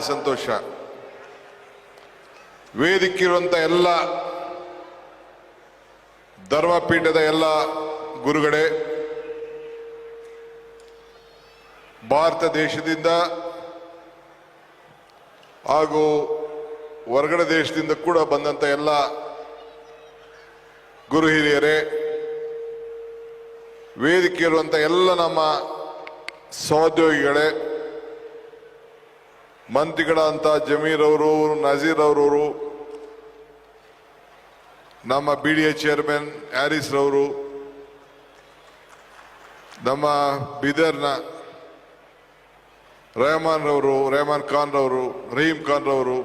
ಸಂತೋಷ. ವೇದಿಕೆ ಇರುವಂತ ಎಲ್ಲ ಧರ್ಮಪೀಠದ ಎಲ್ಲ ಗುರುಗಳೇ, ಭಾರತ ದೇಶದಿಂದ ಹಾಗೂ ಹೊರಗಡೆ ದೇಶದಿಂದ ಕೂಡ ಬಂದಂತ ಎಲ್ಲ ಗುರು ಹಿರಿಯರೇ ವೇದಿಕೆ ಇರುವಂತ ಎಲ್ಲ ನಮ್ಮ ಸಹೋದ್ಯೋಗಿಗಳೇ ಮಂತ್ರಿಗಳಂತ ಜಮೀರ್ ಅವರು, ನಜೀರ್ ಅವರವರು, ನಮ್ಮ B D A chairman Haris ರವರು, ನಮ್ಮ ಬೀದರ್ನ ರೆಹಮಾನ್ ರವರು, ರೆಹಮಾನ್ ಖಾನ್ ರವರು, ರಹೀಂ ಖಾನ್ ರವರು,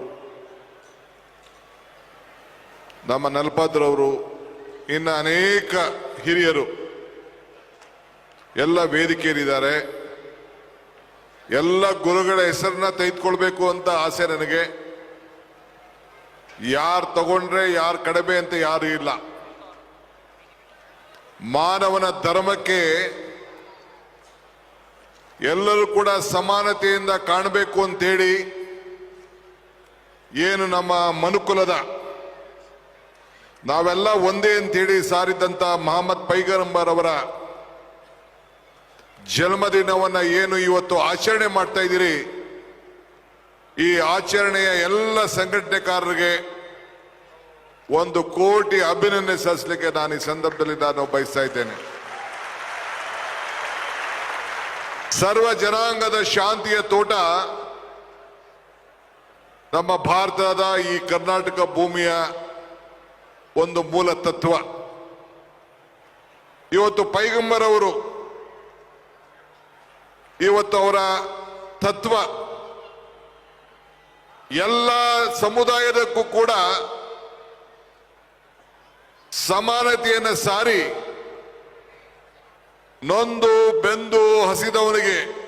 ನಮ್ಮ ನಲ್ಪಾದ್ರವರು ಇನ್ನು ಅನೇಕ ಹಿರಿಯರು, ಎಲ್ಲ ವೇದಿಕೆಯಲ್ಲಿದ್ದಾರೆ. ಎಲ್ಲ ಗುರುಗಳ ಹೆಸರನ್ನ ತೆಗೆದುಕೊಳ್ಬೇಕು ಅಂತ ಆಸೆ ನನಗೆ. ಯಾರು ತಗೊಂಡ್ರೆ ಯಾರು ಕಡಿಮೆ ಅಂತ ಯಾರು ಇಲ್ಲ. ಮಾನವನ ಧರ್ಮಕ್ಕೆ ಎಲ್ಲರೂ ಕೂಡ ಸಮಾನತೆಯಿಂದ ಕಾಣಬೇಕು ಅಂತೇಳಿ ಏನು ನಮ್ಮ ಮನುಕುಲದ. ನಾವೆಲ್ಲ ಒಂದೇ ಅಂತೇಳಿ ಸಾರಿದಂತ ಮಹಮ್ಮದ್ ಪೈಗಂಬರ್ ಅವರ ಜನ್ಮದಿನವನ್ನ ಏನು ಇವತ್ತು ಆಚರಣೆ ಮಾಡ್ತಾ ಇದ್ದೀರಿ? ಈ ಆಚರಣೆಯ ಎಲ್ಲ ಸಂಘಟನೆಕಾರರಿಗೆ ಒಂದು ಕೋಟಿ ಅಭಿನಂದನೆ ಸಲ್ಲಿಸಲಿಕ್ಕೆ ನಾನು ಈ ಸಂದರ್ಭದಲ್ಲಿ ನಾನು ಬಯಸ್ತಾ ಇದ್ದೇನೆ. ಸರ್ವ ಜನಾಂಗದ ಶಾಂತಿಯ ತೋಟ ನಮ್ಮ ಭಾರತದ ಈ ಕರ್ನಾಟಕ ಭೂಮಿಯ ಒಂದು ಮೂಲ ತತ್ವ. ಇವತ್ತು ಪೈಗಂಬರ್ ಅವರು ಇವತ್ತು ಅವರ ತತ್ವ. ಎಲ್ಲ ಸಮುದಾಯದಕ್ಕೂ ಕೂಡ ಸಮಾನತೆಯನ್ನು ಸಾರಿ ನೊಂದು ಬೆಂದು ಹಸಿದವನಿಗೆ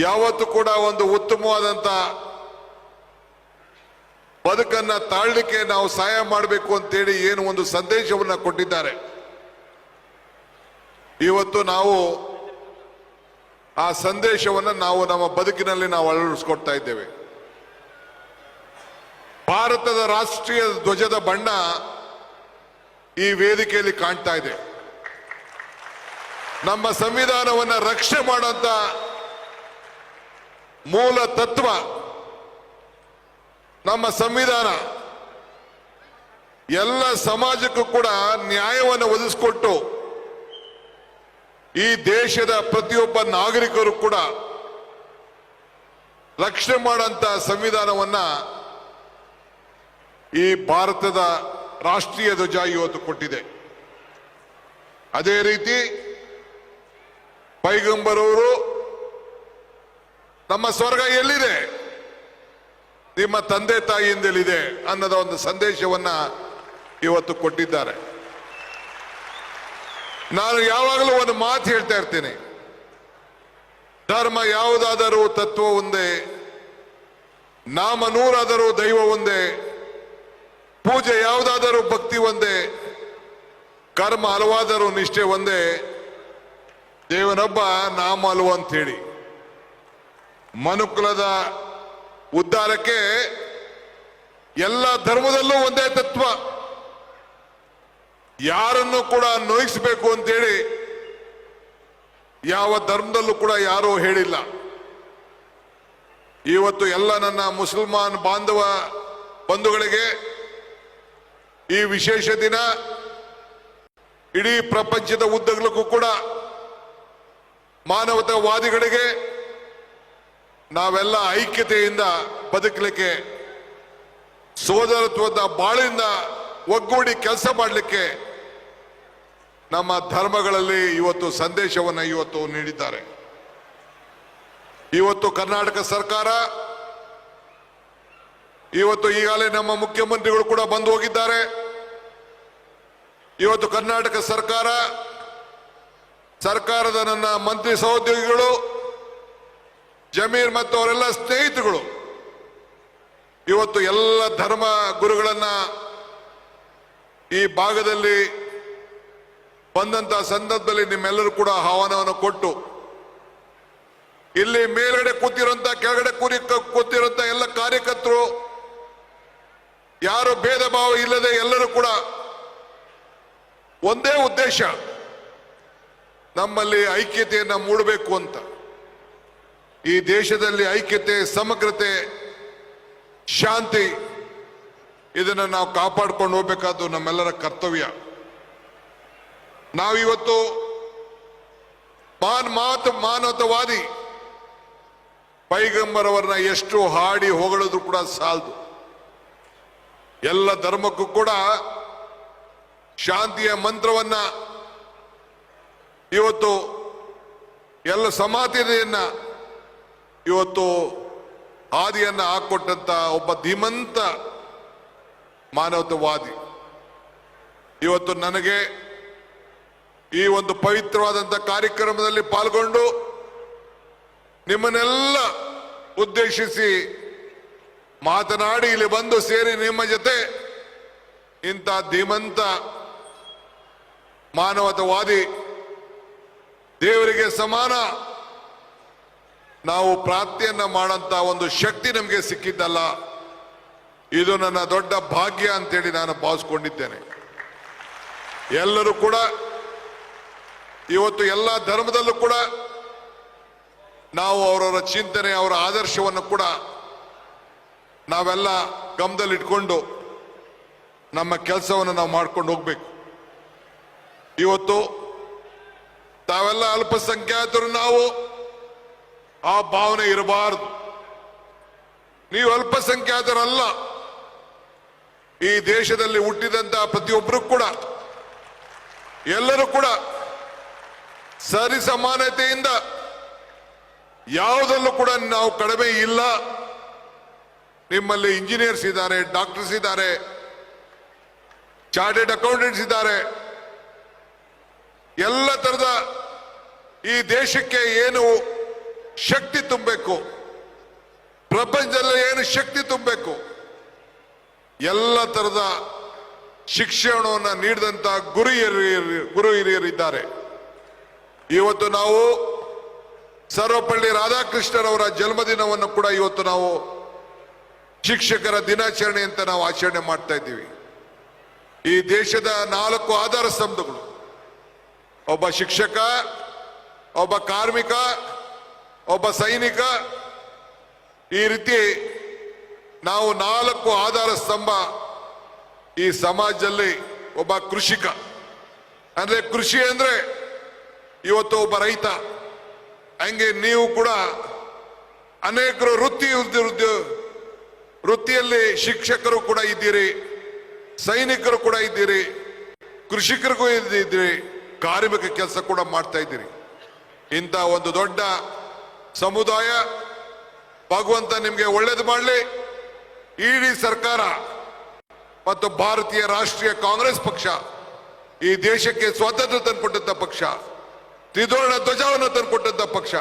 ಯಾವತ್ತು ಕೂಡ ಒಂದು ಉತ್ತಮವಾದಂತ ಬದುಕನ್ನ ತಾಳ್ಲಿಕ್ಕೆ ನಾವು ಸಹಾಯ ಮಾಡಬೇಕು ಅಂತೇಳಿ ಏನು ಒಂದು ಸಂದೇಶವನ್ನ ಕೊಟ್ಟಿದ್ದಾರೆ. ಇವತ್ತು ನಾವು ಆ ಸಂದೇಶವನ್ನು ನಾವು ನಮ್ಮ ಬದುಕಿನಲ್ಲಿ ನಾವು ಅಳವಡಿಸ್ಕೊಡ್ತಾ ಇದ್ದೇವೆ. ಭಾರತದ ರಾಷ್ಟ್ರೀಯ ಧ್ವಜದ ಬಣ್ಣ ಈ ವೇದಿಕೆಯಲ್ಲಿ ಕಾಣ್ತಾ ಇದೆ. ನಮ್ಮ ಸಂವಿಧಾನವನ್ನು ರಕ್ಷೆ ಮಾಡುವಂತ ಮೂಲ ತತ್ವ ನಮ್ಮ ಸಂವಿಧಾನ. ಎಲ್ಲ ಸಮಾಜಕ್ಕೂ ಕೂಡ ನ್ಯಾಯವನ್ನು ಒದಗಿಸಿಕೊಟ್ಟು ಈ ದೇಶದ ಪ್ರತಿಯೊಬ್ಬ ನಾಗರಿಕರು ಕೂಡ ರಕ್ಷಣೆ ಮಾಡುವಂತ ಸಂವಿಧಾನವನ್ನ ಈ ಭಾರತದ ರಾಷ್ಟ್ರೀಯ ಧ್ವಜ ಇವತ್ತು ಕೊಟ್ಟಿದೆ. ಅದೇ ರೀತಿ ಪೈಗಂಬರವರು ನಮ್ಮ ಸ್ವರ್ಗ ಎಲ್ಲಿದೆ? ನಿಮ್ಮ ತಂದೆ ತಾಯಿಯಿಂದಲಿದೆ ಅನ್ನೋದ ಒಂದು ಸಂದೇಶವನ್ನ ಇವತ್ತು ಕೊಟ್ಟಿದ್ದಾರೆ. ನಾನು ಯಾವಾಗಲೂ ಒಂದು ಮಾತು ಹೇಳ್ತಾ ಇರ್ತೇನೆ. ಧರ್ಮ ಯಾವುದಾದರೂ ತತ್ವ ಒಂದೇ ನಾಮ ನೂರಾದರೂ ದೈವ ಒಂದೇ, ಪೂಜೆ ಯಾವುದಾದರೂ ಭಕ್ತಿ ಒಂದೇ, ಕರ್ಮ ಹಲವಾದರೂ ನಿಷ್ಠೆ ಒಂದೇ, ದೇವನೊಬ್ಬ ನಾಮ ಅಲ್ವ ಅಂತ ಹೇಳಿ ಮನುಕುಲದ ಉದ್ಧಾರಕ್ಕೆ ಎಲ್ಲ ಧರ್ಮದಲ್ಲೂ ಒಂದೇ ತತ್ವ. ಯಾರನ್ನು ಕೂಡ ನೋಯಿಸಬೇಕು ಅಂತೇಳಿ ಯಾವ ಧರ್ಮದಲ್ಲೂ ಕೂಡ ಯಾರೂ ಹೇಳಿಲ್ಲ. ಇವತ್ತು ಎಲ್ಲ ನನ್ನ ಮುಸಲ್ಮಾನ್ ಬಾಂಧವ ಬಂಧುಗಳಿಗೆ ಈ ವಿಶೇಷ ದಿನ ಇಡೀ ಪ್ರಪಂಚದ ಉದ್ದಗಲಕ್ಕೂ ಕೂಡ ಮಾನವತಾವಾದಿಗಳಿಗೆ ನಾವೆಲ್ಲ ಐಕ್ಯತೆಯಿಂದ ಬದುಕಲಿಕ್ಕೆ ಸೋದರತ್ವದ ಬಾಳಿಂದ ಒಗ್ಗೂಡಿ ಕೆಲಸ ಮಾಡಲಿಕ್ಕೆ ನಮ್ಮ ಧರ್ಮಗಳಲ್ಲಿ ಇವತ್ತು ಸಂದೇಶವನ್ನು ಇವತ್ತು ನೀಡಿದ್ದಾರೆ. ಇವತ್ತು ಕರ್ನಾಟಕ ಸರ್ಕಾರ, ಇವತ್ತು ಈಗಾಗಲೇ ನಮ್ಮ ಮುಖ್ಯಮಂತ್ರಿಗಳು ಕೂಡ ಬಂದು ಹೋಗಿದ್ದಾರೆ. ಇವತ್ತು ಕರ್ನಾಟಕ ಸರ್ಕಾರ, ಸರ್ಕಾರದ ನನ್ನ ಮಂತ್ರಿ ಸಹೋದ್ಯೋಗಿಗಳು, ಜಮೀರ್ ಮತ್ತು ಅವರೆಲ್ಲ ಸ್ನೇಹಿತರುಗಳು, ಇವತ್ತು ಎಲ್ಲ ಧರ್ಮ ಗುರುಗಳನ್ನ ಈ ಭಾಗದಲ್ಲಿ ಬಂದಂತ ಸಂದರ್ಭದಲ್ಲಿ ನಿಮ್ಮೆಲ್ಲರೂ ಕೂಡ ಆಹ್ವಾನವನ್ನು ಕೊಟ್ಟು, ಇಲ್ಲಿ ಮೇಲ್ಗಡೆ ಕೂತಿರುವಂತ, ಕೆಳಗಡೆ ಕೂರಿ ಕೂತಿರುವಂತ ಎಲ್ಲ ಕಾರ್ಯಕರ್ತರು, ಯಾರು ಭೇದ ಭಾವ ಇಲ್ಲದೆ ಎಲ್ಲರೂ ಕೂಡ ಒಂದೇ ಉದ್ದೇಶ, ನಮ್ಮಲ್ಲಿ ಐಕ್ಯತೆಯನ್ನು ಮೂಡಬೇಕು ಅಂತ. ಈ ದೇಶದಲ್ಲಿ ಐಕ್ಯತೆ, ಸಮಗ್ರತೆ, ಶಾಂತಿ, ಇದನ್ನು ನಾವು ಕಾಪಾಡ್ಕೊಂಡು ಹೋಗ್ಬೇಕಾದ್ದು ನಮ್ಮೆಲ್ಲರ ಕರ್ತವ್ಯ. ನಾವಿವತ್ತು ಮಾನ್ ಮಾತು ಮಾನವತವಾದಿ ಪೈಗಂಬರವರನ್ನ ಎಷ್ಟು ಹಾಡಿ ಹೊಗಳಿದ್ರು ಕೂಡ ಸಾಲದು. ಎಲ್ಲ ಧರ್ಮಕ್ಕೂ ಕೂಡ ಶಾಂತಿಯ ಮಂತ್ರವನ್ನ ಇವತ್ತು ಎಲ್ಲ ಸಮಾನತೆಯನ್ನ ಇವತ್ತು ಹಾದಿಯನ್ನು ಹಾಕೊಟ್ಟಂತ ಒಬ್ಬ ಧೀಮಂತ ಮಾನವತವಾದಿ. ಇವತ್ತು ನನಗೆ ಈ ಒಂದು ಪವಿತ್ರವಾದಂಥ ಕಾರ್ಯಕ್ರಮದಲ್ಲಿ ಪಾಲ್ಗೊಂಡು ನಿಮ್ಮನ್ನೆಲ್ಲ ಉದ್ದೇಶಿಸಿ ಮಾತನಾಡಿ ಇಲ್ಲಿ ಬಂದು ಸೇರಿ ನಿಮ್ಮ ಜೊತೆ ಇಂಥ ಧೀಮಂತ, ಮಾನವತವಾದಿ, ದೇವರಿಗೆ ಸಮಾನ ನಾವು ಪ್ರಾರ್ಥನೆಯನ್ನ ಮಾಡಂತ ಒಂದು ಶಕ್ತಿ ನಮಗೆ ಸಿಕ್ಕಿದ್ದಲ್ಲ. ಇದು ನನ್ನ ದೊಡ್ಡ ಭಾಗ್ಯ ಅಂತೇಳಿ ನಾನು ಭಾವಿಸ್ಕೊಂಡಿದ್ದೇನೆ. ಎಲ್ಲರೂ ಕೂಡ ಇವತ್ತು ಎಲ್ಲ ಧರ್ಮದಲ್ಲೂ ಕೂಡ ನಾವು ಅವರವರ ಚಿಂತನೆ, ಅವರ ಆದರ್ಶವನ್ನು ಕೂಡ ನಾವೆಲ್ಲ ಗಮನದಲ್ಲಿಟ್ಕೊಂಡು ನಮ್ಮ ಕೆಲಸವನ್ನು ನಾವು ಮಾಡ್ಕೊಂಡು ಹೋಗ್ಬೇಕು. ಇವತ್ತು ತಾವೆಲ್ಲ ಅಲ್ಪಸಂಖ್ಯಾತರು ನಾವು, ಆ ಭಾವನೆ ಇರಬಾರದು. ನೀವು ಅಲ್ಪಸಂಖ್ಯಾತರಲ್ಲ, ಈ ದೇಶದಲ್ಲಿ ಹುಟ್ಟಿದಂತಹ ಪ್ರತಿಯೊಬ್ಬರು ಕೂಡ, ಎಲ್ಲರೂ ಕೂಡ ಸರಿ ಸಮಾನತೆಯಿಂದ ಯಾವುದಲ್ಲೂ ಕೂಡ ನಾವು ಕಡಿಮೆ ಇಲ್ಲ. ನಿಮ್ಮಲ್ಲಿ ಇಂಜಿನಿಯರ್ಸ್ ಇದ್ದಾರೆ ಡಾಕ್ಟರ್ಸ್ ಇದ್ದಾರೆ ಚಾರ್ಟೆಡ್ ಅಕೌಂಟೆಂಟ್ಸ್ ಇದ್ದಾರೆ. ಎಲ್ಲ ತರದ ಈ ದೇಶಕ್ಕೆ ಏನು ಶಕ್ತಿ ತುಂಬಬೇಕು, ಪ್ರಪಂಚದಲ್ಲಿ ಏನು ಶಕ್ತಿ ತುಂಬಬೇಕು, ಎಲ್ಲ ತರದ ಶಿಕ್ಷಣವನ್ನು ನೀಡಿದಂತ ಗುರು ಹಿರಿಯರು, ಗುರು ಹಿರಿಯರಿದ್ದಾರೆ. ಇವತ್ತು ನಾವು ಸರ್ವಪಳ್ಳಿ ರಾಧಾಕೃಷ್ಣರವರ ಜನ್ಮದಿನವನ್ನು ಕೂಡ ಇವತ್ತು ನಾವು ಶಿಕ್ಷಕರ ದಿನಾಚರಣೆ ಅಂತ ನಾವು ಆಚರಣೆ ಮಾಡ್ತಾ ಇದ್ದೀವಿ. ಈ ದೇಶದ ನಾಲ್ಕು ಆಧಾರ ಸ್ತಂಭಗಳು. ಒಬ್ಬ ಶಿಕ್ಷಕ, ಒಬ್ಬ ಕಾರ್ಮಿಕ, ಒಬ್ಬ ಸೈನಿಕ, ಈ ರೀತಿ ನಾವು ನಾಲ್ಕು ಆಧಾರ ಸ್ತಂಭ ಈ ಸಮಾಜದಲ್ಲಿ ಒಬ್ಬ ಕೃಷಿಕ. ಅಂದ್ರೆ ಕೃಷಿ ಅಂದ್ರೆ ಇವತ್ತು ಒಬ್ಬ ರೈತ, ಹಂಗೆ ನೀವು ಕೂಡ ಅನೇಕರು ವೃತ್ತಿ ವೃತ್ತಿಯಲ್ಲಿ ಶಿಕ್ಷಕರು ಕೂಡ ಇದ್ದೀರಿ, ಸೈನಿಕರು ಕೂಡ ಇದ್ದೀರಿ, ಕೃಷಿಕರಿಗೂ ಇದ್ದೀರಿ, ಕಾರ್ಮಿಕ ಕೆಲಸ ಕೂಡ ಮಾಡ್ತಾ ಇದ್ದೀರಿ. ಇಂಥ ಒಂದು ದೊಡ್ಡ ಸಮುದಾಯ, ಭಗವಂತ ನಿಮಗೆ ಒಳ್ಳೇದು ಮಾಡಲಿ. ಇಡೀ ಸರ್ಕಾರ ಮತ್ತು ಭಾರತೀಯ ರಾಷ್ಟ್ರೀಯ ಕಾಂಗ್ರೆಸ್ ಪಕ್ಷ ಈ ದೇಶಕ್ಕೆ ಸ್ವಾತಂತ್ರ್ಯ ತಂದುಕೊಟ್ಟಂತ ಪಕ್ಷ. ತ್ರಿಧೋರಣ ಧ್ವಜವನ್ನು ತಂದುಕೊಟ್ಟಂತ ಪಕ್ಷ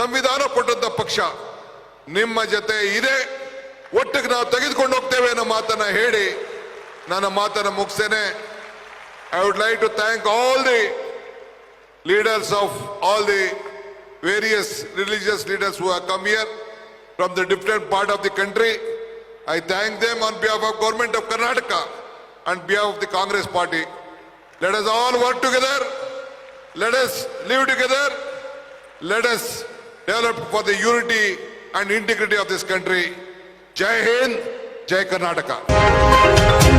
ಸಂವಿಧಾನ ಕೊಟ್ಟಂತ ಪಕ್ಷ ನಿಮ್ಮ ಜೊತೆ ಇದೆ ಒಟ್ಟಿಗೆ ನಾವು ತೆಗೆದುಕೊಂಡು ಹೋಗ್ತೇವೆ ಅನ್ನೋ ಮಾತನ್ನ ಹೇಳಿ ನನ್ನ ಮಾತನ್ನು ಮುಗಿಸ್ತೇನೆ I would like to thank all the leaders of all the various religious leaders have come here from the different part of the country. I thank them on behalf of government of Karnataka and behalf of the Congress party. Let us all work together. Let us live together. Let us develop for the unity and integrity of this country. Jai Hind, Jai Karnataka.